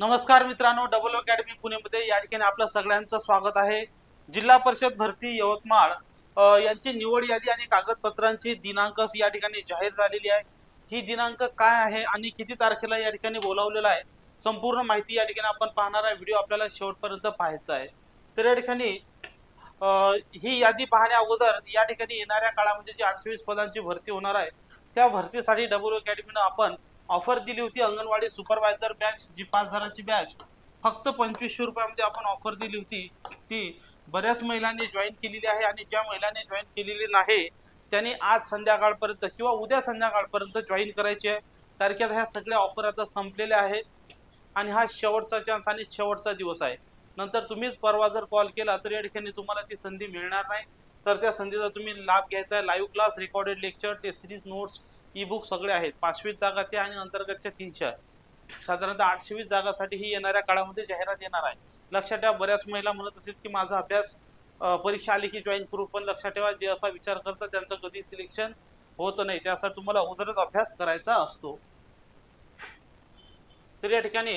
नमस्कार मित्रांनो double academy पुणेमध्ये या ठिकाणी आपलं सगळ्यांचं स्वागत आहे. जिल्हा परिषद भरती यवतमाळ यांची निवड यादी आणि कागदपत्रांची दिनांक या ठिकाणी जाहीर झालेली आहे. ही दिनांक काय आहे आणि किती तारखेला या ठिकाणी बोलावलेला आहे संपूर्ण माहिती या ठिकाणी आपण पाहणार आहे. व्हिडिओ आपल्याला शेवटपर्यंत पाहायचा आहे. तर या ठिकाणी ही यादी पाहण्या अगोदर या ठिकाणी येणाऱ्या काळामध्ये जी आठशे वीस पदांची भरती होणार आहे त्या भरतीसाठी डबल अकॅडमीनं आपण ऑफर दिली होती अंगणवाडी सुपरवायझर बॅच जी पाच हजाराची बॅच. फक्त पंचवीसशे रुपयामध्ये आपण ऑफर दिली होती. ती बऱ्याच महिलांनी जॉईन केलेली आहे आणि ज्या महिलांनी जॉईन केलेली नाही त्यांनी आज संध्याकाळपर्यंत किंवा उद्या संध्याकाळपर्यंत जॉईन करायची आहे. तारखेत ह्या सगळ्या ऑफर आता संपलेल्या आहेत आणि हा शेवटचा चान्स आणि शेवटचा दिवस आहे. नंतर तुम्हीच परवा जर कॉल केला तर या ठिकाणी तुम्हाला ती संधी मिळणार नाही. तर त्या संधीचा तुम्ही लाभ घ्यायचा आहे. Live class recorded lecture test series notes e book सगळे आहेत. पाचवीस जागा त्या आणि अंतर्गतच्या तीनशे आहेत. साधारणतः आठशे वीस जागासाठी ही येणाऱ्या काळामध्ये जाहिरात येणार आहे. लक्षात ठेवा बऱ्याच महिला म्हणत असेल की माझा अभ्यास परीक्षा आली की जॉईन करू पण लक्षात ठेवा जे असा विचार करतात त्यांचं कधी सिलेक्शन होत नाही. त्यासाठी तुम्हाला अगोदरच अभ्यास करायचा असतो. तर या ठिकाणी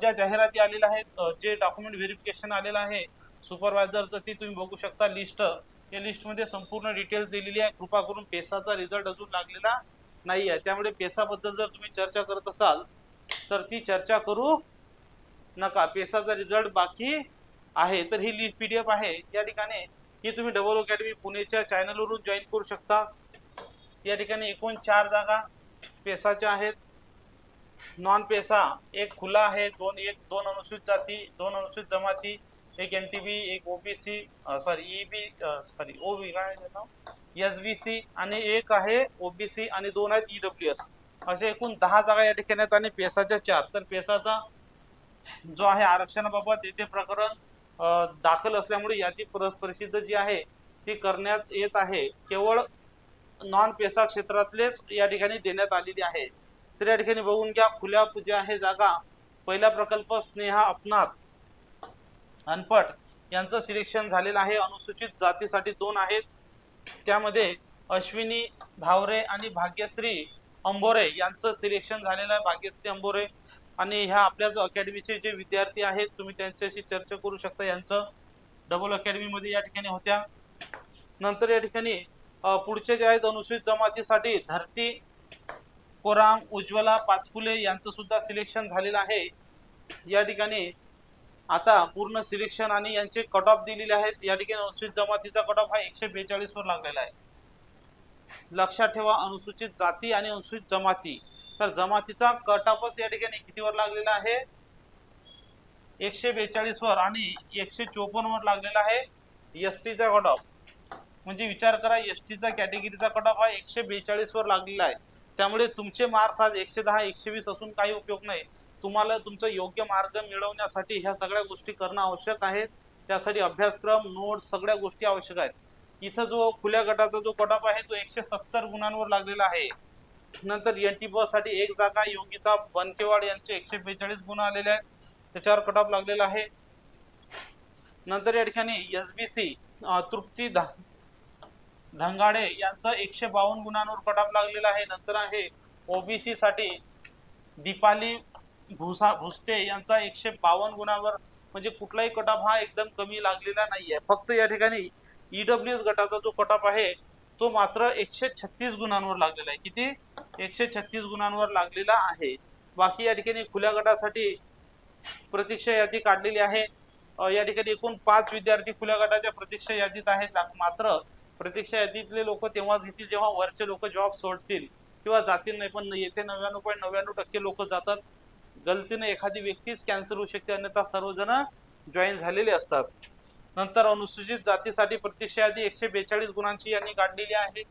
ज्या जाहिराती आलेल्या आहेत जे डॉक्युमेंट व्हेरिफिकेशन आलेलं आहे सुपरवायझरचं ती तुम्ही बघू शकता. लिस्ट या लिस्टमध्ये संपूर्ण डिटेल्स दिलेली आहे. कृपा करून पेसाचा रिझल्ट अजून लागलेला नाही आहे त्यामुळे पेसाबद्दल जर तुम्ही चर्चा करत असाल तर ती चर्चा करू नका. पेसाचा रिझल्ट बाकी आहे. तर ही लिस्ट पी डी एफ आहे. या ठिकाणी ही तुम्ही डबल अकॅडमी पुणेच्या चॅनलवरून जॉईन करू शकता. या ठिकाणी एकूण चार जागा पेसाच्या आहेत. नॉन पेसा एक खुला आहे दोन एक दोन अनुसूचित जाती दोन अनुसूचित जमाती एक एन टी बी एक OBC sorry E B sorry OB काय एस बी सी आणि एक आहे ओबीसी आणि दोन आहेत ई एस असे एकूण दहा जागा या ठिकाणी आहेत आणि पेसाच्या चार. तर पेसाचा जो आहे आरक्षणाबाबत येथे प्रकरण दाखल असल्यामुळे यादी प्र- प्रसिद्ध जी आहे ती करण्यात येत आहे. केवळ नॉन पेसा क्षेत्रातलेच या ठिकाणी देण्यात आलेली आहे. तर या ठिकाणी बघून घ्या खुल्या पूजा आहे जागा पहिला प्रकल्प स्नेहा अपनाथ अनपट यांचं सिलेक्शन झालेलं आहे. अनुसूचित जातीसाठी दोन आहेत. त्यामध्ये अश्विनी धावरे आणि भाग्यश्री अंबोरे यांचं सिलेक्शन झालेलं आहे. भाग्यश्री अंबोरे आणि ह्या आपल्याच अकॅडमीचे जे विद्यार्थी आहेत तुम्ही त्यांच्याशी चर्चा करू शकता. यांचं डबल अकॅडमीमध्ये या ठिकाणी होत्या. नंतर या ठिकाणी पुढचे जे आहेत अनुसूचित जमातीसाठी धरती कोराम उज्ज्वला पाचपुले यांचं सुद्धा सिलेक्शन झालेलं आहे. या ठिकाणी आता पूर्ण सिलेक्शन आणि यांचे कट ऑफ दिलेले आहेत. या ठिकाणी अनुसूचित जमातीचा कट ऑफ हा एकशे बेचाळीस वर लागलेला आहे. लक्षात ठेवा अनुसूचित जाती आणि अनुसूचित जमाती. तर जमातीचा कट ऑफच या ठिकाणी कितीवर लागलेला आहे? एकशे बेचाळीस वर आणि एकशे चोपन्न वर लागलेला आहे. एस सीचा कट ऑफ म्हणजे विचार करा एस टीचा कॅटेगरीचा कट ऑफ हा एकशे बेचाळीस वर लागलेला आहे. त्यामुळे तुमचे मार्क्स आज एकशे दहा एकशे वीस असून काही उपयोग नाही. तुम्हाला तुमचा योग्य मार्ग मिळवण्यासाठी ह्या सगळ्या गोष्टी करणं आवश्यक आहे त्यासाठी अभ्यासक्रम नोट्स सगळ्या गोष्टी आवश्यक आहेत. इथं जो खुल्या गटाचा जो कटअप आहे तो एकशे सत्तर गुणांवर लागलेला आहे. नंतर एन टी साठी एक जागा योगिता बनकेवाड यांचे एकशे बेचाळीस गुण आलेले आहेत. त्याच्यावर कटअप लागलेला आहे. नंतर या ठिकाणी एस बी सी तृप्ती धा धंगाडे यांचं एकशे बावन्न गुणांवर कटअप लागलेला आहे. नंतर आहे ओबीसी साठी दीपाली भुसा भुसटे यांचा एकशे बावन्न गुणांवर म्हणजे कुठलाही कटाप हा एकदम कमी लागलेला नाही आहे फक्त या ठिकाणी ईडब्ल्यू एस गटाचा जो कटाप आहे तो मात्र एकशे छत्तीस गुणांवर लागलेला आहे. किती? एकशे छत्तीस गुणांवर लागलेला आहे. बाकी या ठिकाणी खुल्या गटासाठी प्रतीक्षा यादी काढलेली आहे. या ठिकाणी एकूण पाच विद्यार्थी खुल्या गटाच्या प्रतीक्षा यादीत आहेत. मात्र प्रतीक्षा यादीतले लोक तेव्हाच घेतील जेव्हा वरचे लोक जॉब सोडतील किंवा जातील नाही. पण येथे नव्याण्णव पॉईंट नव्याण्णव टक्के लोक जातात. गलतीने एखादी व्यक्तीच कॅन्सल होऊ शकते अन्यथा सर्वजण जॉईन झालेले असतात. नंतर अनुसूचित जातीसाठी प्रतीक्षा यादी एकशे बेचाळीस गुणांची यांनी काढलेली आहे.